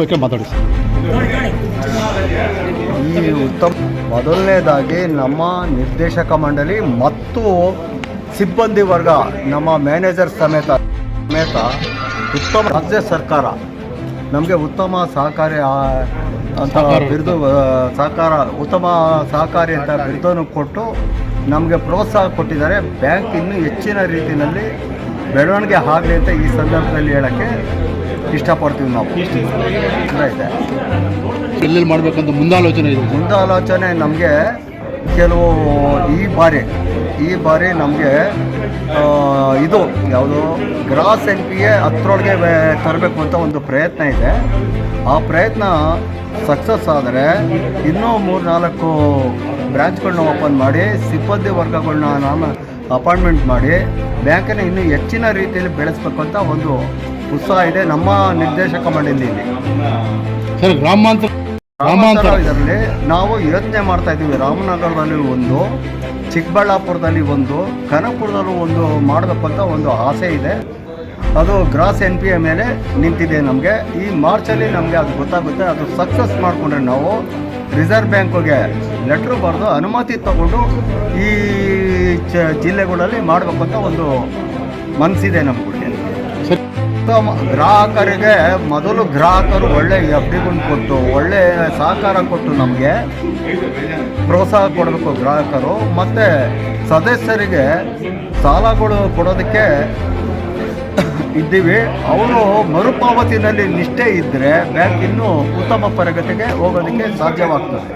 ಬಗ್ಗೆ ಮಾತಾಡಿ ಈ ಉತ್ತಮ ಮೊದಲನೇದಾಗಿ ನಮ್ಮ ನಿರ್ದೇಶಕ ಮಂಡಳಿ ಮತ್ತು ಸಿಬ್ಬಂದಿ ವರ್ಗ ನಮ್ಮ ಮ್ಯಾನೇಜರ್ ಸಮೇತ ಸಮೇತ ಉತ್ತಮ ರಾಜ್ಯ ಸರ್ಕಾರ. ನಮಗೆ ಉತ್ತಮ ಸಹಕಾರಿ ಅಂತ. ಬಿರುದು ಸಹಕಾರ ಉತ್ತಮ ಸಹಕಾರಿ ಅಂತ ಬಿರುದನ್ನು ಕೊಟ್ಟು ನಮಗೆ ಪ್ರೋತ್ಸಾಹ ಕೊಟ್ಟಿದ್ದಾರೆ. ಬ್ಯಾಂಕ್ ಇನ್ನೂ ಹೆಚ್ಚಿನ ರೀತಿಯಲ್ಲಿ ಬೆಳವಣಿಗೆ ಆಗಲಿ ಅಂತ ಈ ಸಂದರ್ಭದಲ್ಲಿ ಹೇಳೋಕ್ಕೆ ಇಷ್ಟಪಡ್ತೀವಿ ನಾವು. ಇದೆ ಎಲ್ಲೆಲ್ಲಿ ಮಾಡಬೇಕಂತ ಮುಂದಾಲೋಚನೆ ಇದೆ? ಮುಂದಾಲೋಚನೆ ನಮಗೆ ಕೆಲವು ಈ ಬಾರಿ ಈ ಬಾರಿ ನಮಗೆ ಇದು ಯಾವುದು ಗ್ರಾಸ್ ಎನ್ ಪಿ ಎ ಹತ್ತರೊಳಗೆ ತರಬೇಕು ಅಂತ ಒಂದು ಪ್ರಯತ್ನ ಇದೆ. ಆ ಪ್ರಯತ್ನ ಸಕ್ಸಸ್ ಆದರೆ ಇನ್ನೂ ಮೂರು ನಾಲ್ಕು ಬ್ರ್ಯಾಂಚ್ಗಳನ್ನ ಓಪನ್ ಮಾಡಿ ಸಿಬ್ಬಂದಿ ವರ್ಗಗಳನ್ನ ನಾನು ಅಪಾಯಿಂಟ್ಮೆಂಟ್ ಮಾಡಿ ಬ್ಯಾಂಕನ್ನು ಇನ್ನೂ ಹೆಚ್ಚಿನ ರೀತಿಯಲ್ಲಿ ಬೆಳೆಸಬೇಕು ಅಂತ ಒಂದು ಉತ್ಸಾಹ ಇದೆ ನಮ್ಮ ನಿರ್ದೇಶಕ ಮಂಡಳಿಯಲ್ಲಿ ಸರ್ ಗ್ರಾಮಾಂತರ ಗ್ರಾಮಾಂತರ ಇದರಲ್ಲಿ ನಾವು ಯೋಚನೆ ಮಾಡ್ತಾ ಇದ್ದೀವಿ. ರಾಮನಗರದಲ್ಲಿ ಒಂದು ಚಿಕ್ಕಬಳ್ಳಾಪುರದಲ್ಲಿ ಒಂದು ಕನಕಪುರದಲ್ಲೂ ಒಂದು ಮಾಡಬೇಕಂತ ಒಂದು ಆಸೆ ಇದೆ. ಅದು ಗ್ರಾಸ್ ಎನ್ ಪಿ ಎ ಮೇಲೆ ನಿಂತಿದೆ ನಮಗೆ. ಈ ಮಾರ್ಚಲ್ಲಿ ನಮಗೆ ಅದು ಗೊತ್ತಾಗುತ್ತೆ. ಅದು ಸಕ್ಸಸ್ ಮಾಡಿಕೊಂಡ್ರೆ ನಾವು ರಿಸರ್ವ್ ಬ್ಯಾಂಕ್ಗೆ ಲೆಟ್ರ್ ಬರೆದು ಅನುಮತಿ ತಗೊಂಡು ಈ ಜಿಲ್ಲೆಗಳಲ್ಲಿ ಮಾಡಬೇಕಂತ ಒಂದು ಮನಸ್ಸಿದೆ ನಮ್ಗೆ. ಸರ್ ಉತ್ತಮ ಗ್ರಾಹಕರಿಗೆ ಮೊದಲು ಗ್ರಾಹಕರು ಒಳ್ಳೆ ಎಫ್ ಡಿಗಳನ್ನು ಕೊಟ್ಟು, ಒಳ್ಳೆ ಸಹಕಾರ ಕೊಟ್ಟು ನಮಗೆ ಪ್ರೋತ್ಸಾಹ ಕೊಡಬೇಕು ಗ್ರಾಹಕರು. ಮತ್ತು ಸದಸ್ಯರಿಗೆ ಸಾಲಗಳು ಕೊಡೋದಕ್ಕೆ ಇದ್ದೀವಿ. ಅವರು ಮರುಪಾವತಿನಲ್ಲಿ ನಿಷ್ಠೆ ಇದ್ದರೆ ಬ್ಯಾಂಕ್ ಇನ್ನೂ ಉತ್ತಮ ಪ್ರಗತಿಗೆ ಹೋಗೋದಕ್ಕೆ ಸಾಧ್ಯವಾಗ್ತದೆ.